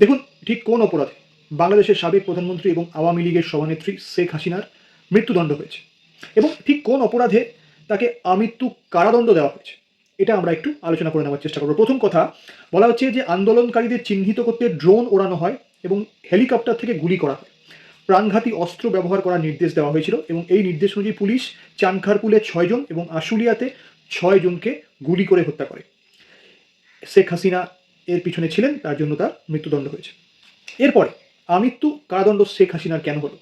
দেখুন, ঠিক কোন অপরাধে বাংলাদেশের সাবেক প্রধানমন্ত্রী এবং আওয়ামী লীগের সভানেত্রী শেখ হাসিনার মৃত্যুদণ্ড হয়েছে এবং ঠিক কোন অপরাধে তাকে আমৃত্যু কারাদণ্ড দেওয়া হয়েছে, এটা আমরা একটু আলোচনা করে নেওয়ার চেষ্টা করব। প্রথম কথা, বলা হচ্ছে যে আন্দোলনকারীদের চিহ্নিত করতে ড্রোন ওড়ানো হয় এবং হেলিকপ্টার থেকে গুলি করা হয়। প্রাণঘাতী অস্ত্র ব্যবহার করার নির্দেশ দেওয়া হয়েছিল এবং এই নির্দেশ অনুযায়ী পুলিশ চানখারপুলে ছয়জন এবং আশুলিয়াতে ছয়জনকে গুলি করে হত্যা করে। শেখ হাসিনা এর পিছনে ছিলেন, তার জন্য তার মৃত্যুদণ্ড হয়েছে। এরপরে, আমৃত্যু কারাদণ্ড শেখ হাসিনার কেন হলো?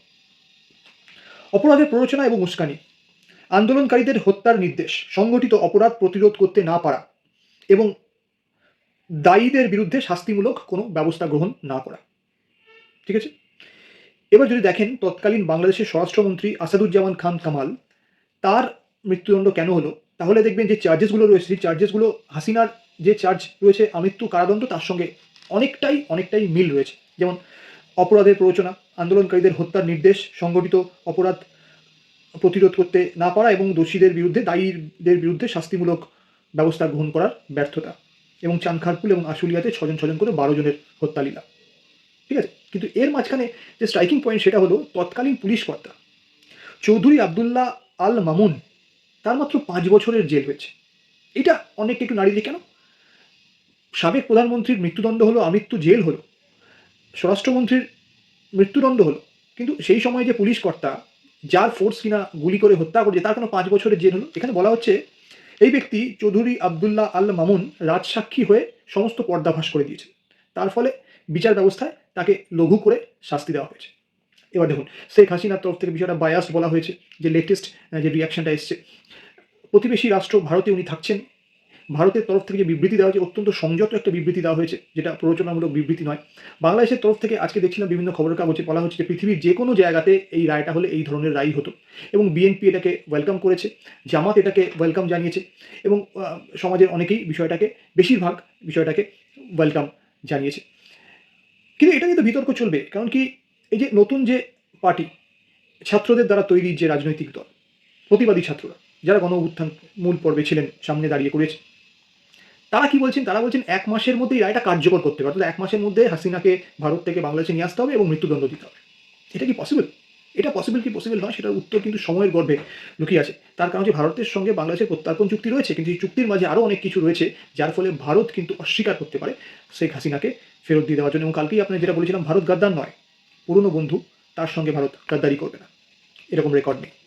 অপরাধের প্ররোচনা এবং উস্কানি, আন্দোলনকারীদের হত্যার নির্দেশ, সংগঠিত অপরাধ প্রতিরোধ করতে না পারা এবং দায়ীদের বিরুদ্ধে শাস্তিমূলক কোনো ব্যবস্থা গ্রহণ না করা। ঠিক আছে? এবার যদি দেখেন, তৎকালীন বাংলাদেশের স্বরাষ্ট্রমন্ত্রী আসাদুজ্জামান খান কামাল, তার মৃত্যুদণ্ড কেন হলো? তাহলে দেখবেন যে চার্জেসগুলো রয়েছে, সেই চার্জেসগুলো হাসিনার যে চার্জ রয়েছে, আমৃত্যু কারাদণ্ড, তার সঙ্গে অনেকটাই অনেকটাই মিল রয়েছে। যেমন অপরাধের প্ররোচনা, আন্দোলনকারীদের হত্যার নির্দেশ, সংগঠিত অপরাধ প্রতিরোধ করতে না পারা এবং দোষীদের বিরুদ্ধে, দায়ীদের বিরুদ্ধে শাস্তিমূলক ব্যবস্থা গ্রহণ করার ব্যর্থতা এবং চানখারপুল এবং আশুলিয়াতে ছজন ছজন করে বারো জনের হত্যালীলা। ঠিক আছে? কিন্তু এর মাঝখানে যে স্ট্রাইকিং পয়েন্ট সেটা হলো, তৎকালীন পুলিশ কর্তা চৌধুরী আবদুল্লাহ আল মামুন তার মাত্র পাঁচ বছরের জেল হয়েছে। এটা অনেক একটু দিই কেন? সাবেক প্রধানমন্ত্রীর মৃত্যুদণ্ড হলো আমৃত্যু জেল হলো। স্বরাষ্ট্রমন্ত্রীর মৃত্যুদণ্ড হলো। কিন্তু সেই সময় যে পুলিশ কর্তা, যার ফোর্স কিনা গুলি করে হত্যা করেছে, তার কোনো পাঁচ বছরের জেল হলো। এখানে বলা হচ্ছে, এই ব্যক্তি চৌধুরী আবদুল্লাহ আল মামুন রাজসাক্ষী হয়ে সমস্ত পর্দাভাস করে দিয়েছে তার ফলে বিচার ব্যবস্থায় তাকে লঘু করে শাস্তি দেওয়া হয়েছে। এবার দেখুন, শেখ হাসিনার তরফ থেকে বিষয়টা বায়াস বলা হয়েছে, যে লেটেস্ট যে রিয়াকশনটা এসছে। প্রতিবেশী রাষ্ট্র ভারতে উনি থাকছেন। ভারতের তরফ থেকে যে বিবৃতি দেওয়া হয়েছে, অত্যন্ত সংযত একটা বিবৃতি দেওয়া হয়েছে, যেটা প্ররোচনামূলক বিবৃতি নয়। বাংলাদেশের তরফ থেকে আজকে দেখছিলাম বিভিন্ন খবরের কাগজে বলা হচ্ছে যে পৃথিবীর যে কোনো জায়গাতে এই রায়টা হলে এই ধরনের রায় হতো। এবং বিএনপি এটাকে ওয়েলকাম করেছে, জামাত এটাকে ওয়েলকাম জানিয়েছে, এবং সমাজের অনেকেই বিষয়টাকে, বেশিরভাগ বিষয়টাকে ওয়েলকাম জানিয়েছে। কিন্তু এটা কিন্তু বিতর্ক চলবে, কারণ কি এই যে নতুন যে পার্টি, ছাত্রদের দ্বারা তৈরি যে রাজনৈতিক দল, প্রতিবাদী ছাত্ররা, যারা গণ উত্থান মূল পর্বে ছিলেন, সামনে দাঁড়িয়ে করেছে তারা কি বলছেন? তারা বলছেন এক মাসের মধ্যে এই রায়টা কার্যকর করতে হবে অর্থাৎ এক মাসের মধ্যে হাসিনাকে ভারত থেকে বাংলাদেশে নিয়ে আসতে হবে এবং মৃত্যুদণ্ড দিতে হবে। এটা কি পসিবল এটা পসিবল কি পসিবল নয়? সেটার উত্তর কিন্তু সময়ের গর্ভে লুকিয়ে আছে। তার কারণ যে ভারতের সঙ্গে বাংলাদেশের প্রত্যার্পণ চুক্তি রয়েছে, কিন্তু এই চুক্তির মাঝে আরও অনেক কিছু রয়েছে, যার ফলে ভারত কিন্তু অস্বীকার করতে পারে শেখ হাসিনাকে ফেরত দিয়ে দেওয়ার জন্য। এবং কালকেই আপনার যেটা বলেছিলাম, ভারত গাদ্দার নয়। পুরনো বন্ধু তার সঙ্গে ভারত গাদ্দারি করবে না। এরকম রেকর্ড নেই।